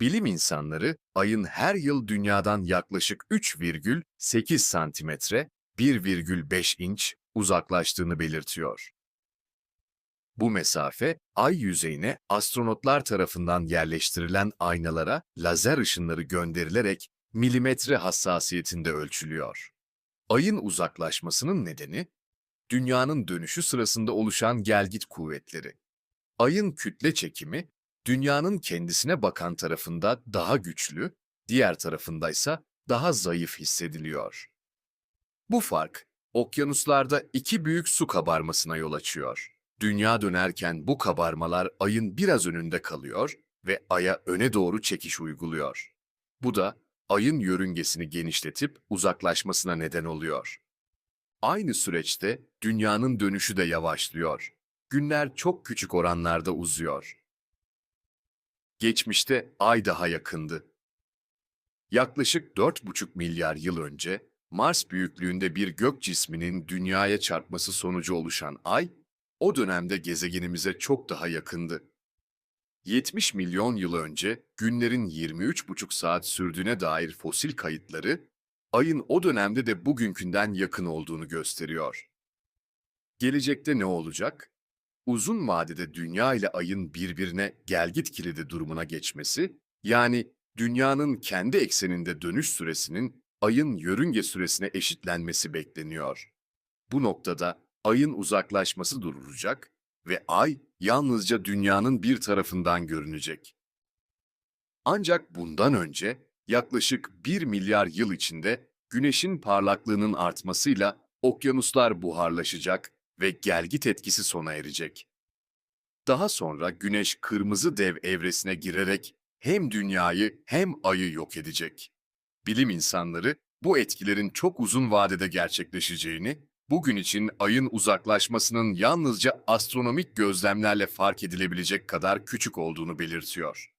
Bilim insanları ayın her yıl dünyadan yaklaşık 3,8 santimetre, 1,5 inç uzaklaştığını belirtiyor. Bu mesafe, ay yüzeyine astronotlar tarafından yerleştirilen aynalara lazer ışınları gönderilerek milimetre hassasiyetinde ölçülüyor. Ayın uzaklaşmasının nedeni, dünyanın dönüşü sırasında oluşan gelgit kuvvetleri. Ayın kütle çekimi, dünyanın kendisine bakan tarafında daha güçlü, diğer tarafındaysa daha zayıf hissediliyor. Bu fark, okyanuslarda iki büyük su kabarmasına yol açıyor. Dünya dönerken bu kabarmalar ayın biraz önünde kalıyor ve aya öne doğru çekiş uyguluyor. Bu da ayın yörüngesini genişletip uzaklaşmasına neden oluyor. Aynı süreçte dünyanın dönüşü de yavaşlıyor. Günler çok küçük oranlarda uzuyor. Geçmişte ay daha yakındı. Yaklaşık 4,5 milyar yıl önce Mars büyüklüğünde bir gök cisminin dünyaya çarpması sonucu oluşan ay, o dönemde gezegenimize çok daha yakındı. 70 milyon yıl önce günlerin 23,5 saat sürdüğüne dair fosil kayıtları, ayın o dönemde de bugünkünden yakın olduğunu gösteriyor. Gelecekte ne olacak? Uzun vadede dünya ile ayın birbirine gelgit kilidi durumuna geçmesi, yani dünyanın kendi ekseninde dönüş süresinin ayın yörünge süresine eşitlenmesi bekleniyor. Bu noktada ayın uzaklaşması durulacak ve ay yalnızca dünyanın bir tarafından görünecek. Ancak bundan önce yaklaşık 1 milyar yıl içinde güneşin parlaklığının artmasıyla okyanuslar buharlaşacak ve gelgit etkisi sona erecek. Daha sonra güneş kırmızı dev evresine girerek hem dünyayı hem ayı yok edecek. Bilim insanları bu etkilerin çok uzun vadede gerçekleşeceğini, bugün için ayın uzaklaşmasının yalnızca astronomik gözlemlerle fark edilebilecek kadar küçük olduğunu belirtiyor.